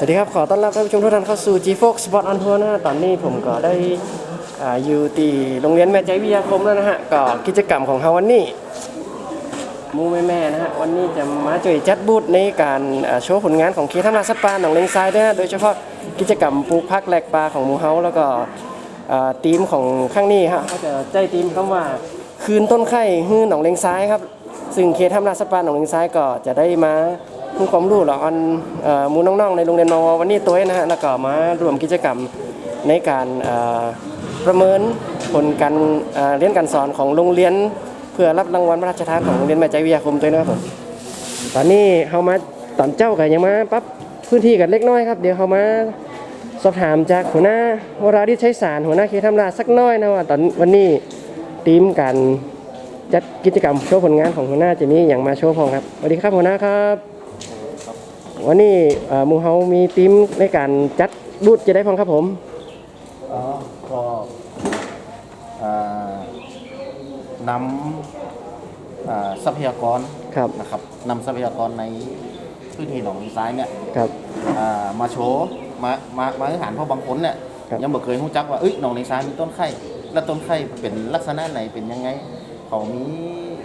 สวัสดีครับ ขอต้อนรับท่านผู้ชมทุกท่านเข้าสู่ G Fox Sport on Tour นะฮะตอนนี้ผมก็ได้ออยู่ที่โรงเรียนแม่ใจวิทยาคมแล้วนะฮะ ก็กิจกรรมของเขาวันนี้มูแม่แม่นะฮะ วันนี้จะมาจ่วยจัดบูธในการโชว์ผลงานของเคทำลาสปาหนองเลงทรายด้วยนะโดยเฉพาะกิจกรรมปลูกพักแหลกปลาของมูเฮาแล้วก็ทีมของข้างนี้ฮะเขาจะใจทีมคำว่าคืนต้นไข่ฮื้อหนองเลงทรายครับ ซึ่งเคทำลาสปาหนองเลงทรายก็จะได้มา ให้ความรู้หรออันมูน้องๆในโรงเรียนมววันนี้ตัวเองนะฮะแล้วก็มารวมกิจกรรมในการประเมินผลการเรียนการสอนของโรงเรียน เพื่อรับรางวัลพระราชทานของโรงเรียนแม่ใจวิทยาคมตัวนะครับผมตอนนี้เขามาตอนเจ้ากันยังมาปั๊บพื้นที่กันเล็กน้อยครับ เดี๋ยวเขามาสอบถามจากหัวหน้าวราดิษฐ์ชัยสารหัวหน้าเคทำลาสักน้อยนะว่าตอนวันนี้ทีมการจัดกิจกรรมโชว์ผลงานของหัวหน้าจะมีอย่างมาโชว์พองครับสวัสดีครับหัวหน้าครับ วันนี้เอ่อหมูเฮามีทีมในการจัดบูธจะได้พองครับผมอ๋อก็อ่านำอ่าทรัพยากรครับนะครับนำทรัพยากรในพื้นที่หนองลีซ้ายเนี่ยครับอ่ามาโชว์มามามาให้อาหารเพราะบางคนเนี่ยครับยังบ่เคยรู้จักว่าเอ้ยหนองลีซ้ายมีต้นไข่แล้วต้นไข่เป็นลักษณะไหนเป็นยังไงเขามี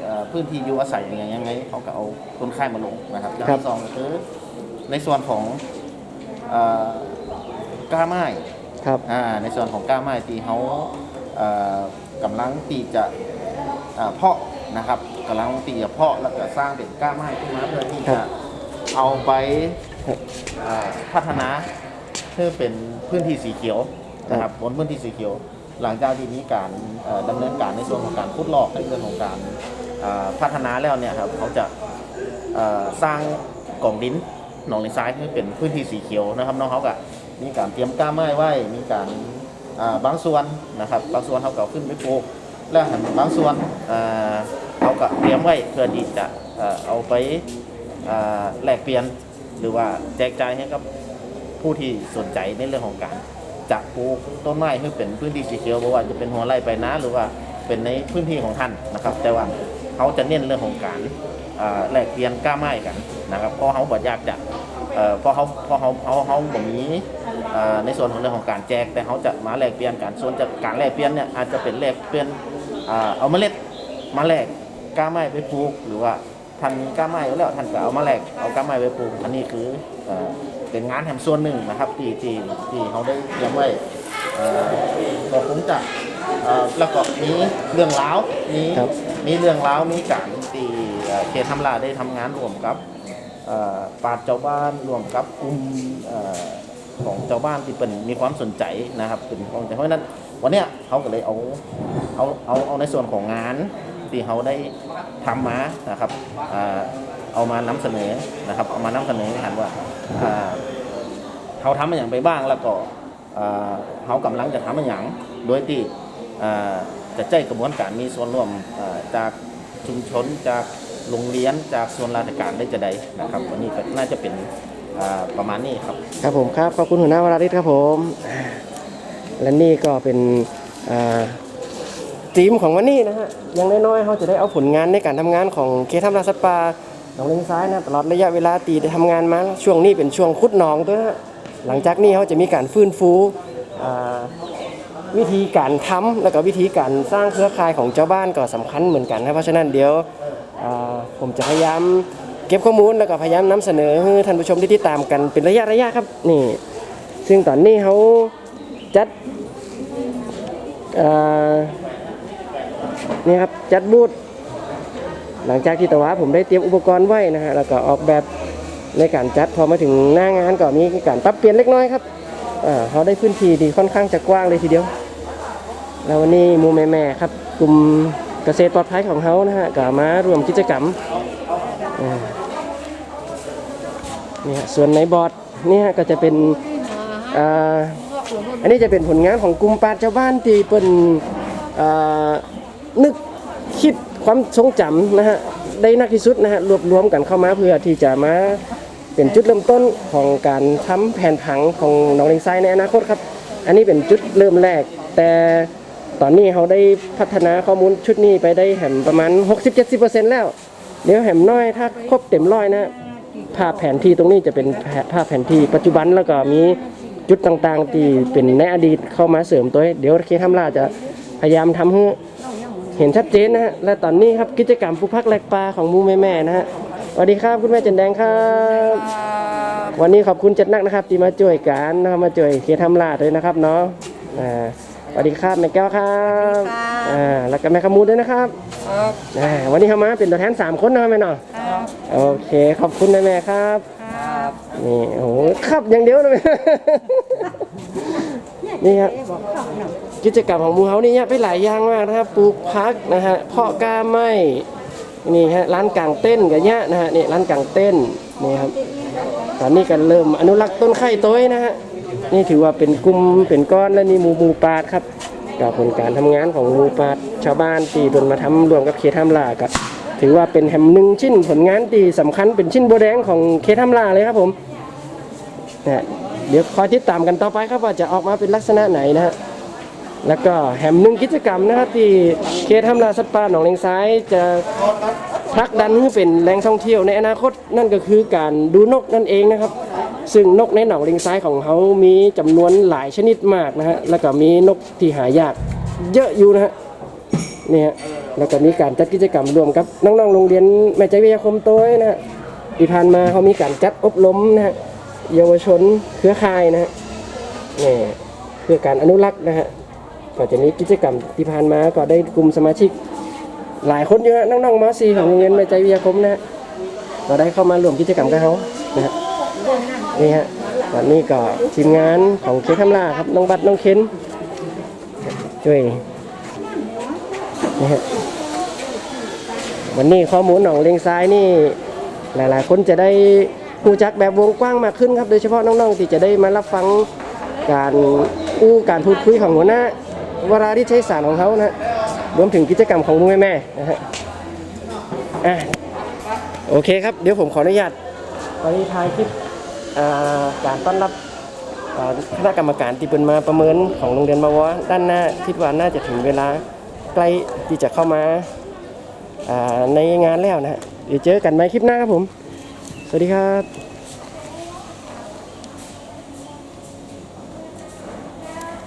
เอ่อพื้นที่อยู่อาศัยยังไงยังไงเขาก็เอาต้นไข่มาลงนะครับอย่างที่สองก็คือ ในส่วนของอ่ากล้าไม้ครับอ่าในส่วนของก้าไม้ตีเขาเอ่อกำลังตีจะอ่าเพาะนะครับกำลังตีจะเพาะแล้วก็สร้างเป็นก้าไม้ขึ้นมาเพื่อที่ครัจะบเอาไปครับอ่าพัฒนาเพื่อเป็นพื้นที่สีเขียวนะครับบนพื้นที่สีเขียว หลังจากที่มีการเอ่อดำเนินการในส่วนของการพุดลอกในเรื่องของการอ่าพัฒนาแล้วเนี่ยครับเขาจะเอ่อสร้างกล่องดิน หนองเลงซ้ายให้เป็นพื้นที่สีเขียวนะครับน้องเขาก็มีการเตรียมก้าไม้ไว้ มีการบางส่วนนะครับบางส่วนเขาก็เอาขึ้นไปปลูกแล้วหันบางส่วนเขาก็เตรียมไว้เพื่อที่จะเอาไปแลกเปลี่ยนหรือว่าแจกจ่ายให้กับผู้ที่สนใจในเรื่องของการจะปลูกต้นไม้ให้เป็นพื้นที่สีเขียวเพราะว่าจะเป็นหัวไร่ไปนะหรือว่าเป็นในพื้นที่ของท่านนะครับ แต่ว่าเขาจะเน้นเรื่องของการแลกเปลี่ยนกล้าไม้กันนะครับเพราะเขาบอกอยากจะ เอ่อเพราะเขาเพราะเขาเขาเขาบ่มีอ่าในส่วนของเรื่องของการแจก แต่เขาจะมาแลกเปลี่ยนกันส่วนจากการแลกเปลี่ยนเนี่ยอาจจะเป็นแลกเปลี่ยนอ่าเอาเมล็ดมาแลกกล้าไม้ไปปลูกหรือว่าท่านมีกล้าไม้อยู่แล้วท่านก็เอามาแลกเอากล้าไม้ไปปลูกอันนี้คือเอ่อเป็นงานแห่งส่วนหนึ่งนะครับที่ที่ที่เขาได้เตรียมไว้เอ่อก็คงจะเอ่อแล้วก็มีเรื่องราวมีครับมีเรื่องราวมีการตีเอ่อเขตทำลาได้ทำงานร่วมกับเอ่อ ปราชญ์เจ้าบ้านรวมกับกลุ่มอของเจ้าบ้านที่เป็นมีความสนใจนะครับเป็นความสนใจเพราะฉะนั้นวันนี้เขาก็เลยเอาเอาเอาเอาในส่วนของงานที่เขาได้ทำมานะครับเอามานำเสนอนะครับ เอามานำเสนอให้เห็นว่าเขาทำมาอย่างไปบ้างแล้วก็เขากำลังจะทำมาอย่างโดยที่จะใจกระบวนการมีส่วนร่วมจากชุมชนจาก โรงเรียนจากส่วนราชการได้จะได้นะครับ วันนี้ก็น่าจะเป็นประมาณนี้ครับ ครับผมครับ ขอบคุณหัวหน้าวราดิษฐ์ครับผม และนี่ก็เป็นทีมของวันนี้นะฮะ ยังน้อยๆเขาจะได้เอาผลงานในการทำงานของเคทำลาสปาหนองเลงซ้ายนะตลอดระยะเวลาตีได้ทำงานมา ช่วงนี้เป็นช่วงคุดหนองด้วยนะฮะ หลังจากนี้เขาจะมีการฟื้นฟูวิธีการทำแล้วก็วิธีการสร้างเครือข่ายของเจ้าบ้านก็สำคัญเหมือนกันนะเพราะฉะนั้นเดี๋ยวา ผมจะพยายามเก็บข้อมูลแล้วก็พยายามนำเสนอให้ท่านผู้ชมที่ติดตามกันเป็นระยะระยะครับนี่ซึ่งตอนนี้เขาจัดนี่ครับจัดบูธหลังจากที่ตะวะผมได้เตรียมอุปกรณ์ไว้นะฮะแล้วก็ออกแบบในการจัดพอมาถึงหน้างานก็มีการปรับเปลี่ยนเล็กน้อยครับเขาได้พื้นที่ที่ค่อนข้างจะกว้างเลยทีเดียว แล้ววันนี้มูแม่แม่ๆครับกลุ่ม เกษตรปลอดภัยของเขานะฮะก็มารวมกิจกรรมนี่ฮะส่วนในบอร์ดนี่ฮะก็จะเป็นอ่าอันนี้จะเป็นผลงานของกลุ่มปาชาวบ้านที่เป็นนึกคิดความทรงจำนะฮะได้นักที่สุดนะฮะรวบรวมกันเข้ามาเพื่อที่จะมาเป็นจุดเริ่มต้นของการทำแผนผังของหนองเลงทรายในอนาคตครับ อันนี้เป็นจุดเริ่มแรกแต่ ตอนนี้เขาได้พัฒนาข้อมูลชุดนี้ไปได้แหมประมาณ 60-70%แล้ว เดี๋ยวแหมน้อยถ้าครบเต็มร้อยนะ ภาพแผนที่ตรงนี้จะเป็นภาพแผนที่ปัจจุบันแล้วก็มีจุดต่างๆ ที่เป็นในอดีตเข้ามาเสริมตัว เดี๋ยวเคทำลาจะพยายามทำให้เห็นชัดเจนนะฮะ และตอนนี้ครับกิจกรรมผู้พักแลกปลาของมูแม่ๆนะฮะสวัสดีครับคุณแม่จันแดงครับ วันนี้ขอบคุณจัดนักนะครับ ที่มาช่วยกันนะครับมาช่วยเคทำลาดด้วยนะครับเนาะอ่า สวัสดีครับแม่แก้วครับอ่าแล้วก็แม่ขมูดด้วยนะครับ อ่าวันนี้เข้ามาเป็นตัวแทนสามคนนะครับแม่เนาะโอเคขอบคุณแม่แม่ๆครับนี่โอ้โหครับอย่างเดียวนะแม่ นี่ครับ กิจกรรมของหมูเฮานี่เนี่ยไปหลายอย่างมากนะครับปลูกพักนะฮะเพาะกล้าไม้นี่ฮะร้านกลางเต้นกันเนี้ยนะฮะนี่ร้านกลางเต้นนี่ครับ ตอนนี้กันเริ่มอนุรักษ์ต้นไข่ต้อยนะฮะ นี่ถือว่าเป็นกลุ่มเป็นก้อนและนี่หมูหมูปาดครับกับผลการทำงานของหมูปาดชาวบ้านที่เป็นมาทำรวมกับเคทำลากับถือว่าเป็นแฮมหนึ่งชิ้นผลงานที่สำคัญเป็นชิ้นโบแดงของเคทำลาเลยครับผมนะเดี๋ยวคอยติดตามกันต่อไปครับว่าจะออกมาเป็นลักษณะไหนนะฮะแล้วก็แฮมหนึ่งกิจกรรมนะครับที่เคทำลาสัตว์ป่าหนองเลงซ้ายจะผลักดันให้เป็นแหล่งท่องเที่ยวในอนาคตนั่นก็คือการดูนกนั่นเองนะครับ ซึ่งนกในหนองลิงซ้ายของเขามีจำนวนหลายชนิดมากนะฮะแล้วก็มีนกที่หายากเยอะอยู่นะฮะเนี่ยแล้วก็มีการจัดกิจกรรมร่วมกับน้องๆโรงเรียนแม่ใจวิทยาคมต้ยนะฮะที่ผ่านมาเขามีการจัดอบรมนะฮะเยาวชนเครือข่ายนะฮะนี่เพื่อการอนุรักษ์นะฮะก็จะมีกิจกรรมที่ผ่านมาก็ได้กลุ่มสมาชิก หลายคนเยอะน้องๆม .4 ของโรงเรียนแม่ใจวิทยาคมนะฮะเราได้เข้ามาร่วมกิจกรรมกับเขานะฮะ นี่ฮะวันนี้ก็ทีมงานของเคคำลาครับน้องบัตรน้องเคนช่วยนี่ฮะวันนี้ข้อมูลหนองเลงซ้ายนี่ หลายๆ คนจะได้รู้จักแบบวงกว้างมากขึ้นครับ โดยเฉพาะน้องๆที่จะได้มารับฟังการอู้การพูดคุยของหัวหน้าวราริชัยสารของเขานะฮะรวมถึงกิจกรรมของลุงแม่นะฮะอะโอเคครับ เดี๋ยวผมขออนุญาตตอนนี้ถ่ายคลิป การต้อนรับคณะกรรมการที่เป็นมาประเมินของโรงเรียนมาวะด้านหน้าคิดว่าน่าจะถึงเวลาใกล้ที่จะเข้ามาอ่าในงานแล้วนะฮะเดี๋ยวเจอกันไหมคลิปหน้าครับผม สวัสดีครับ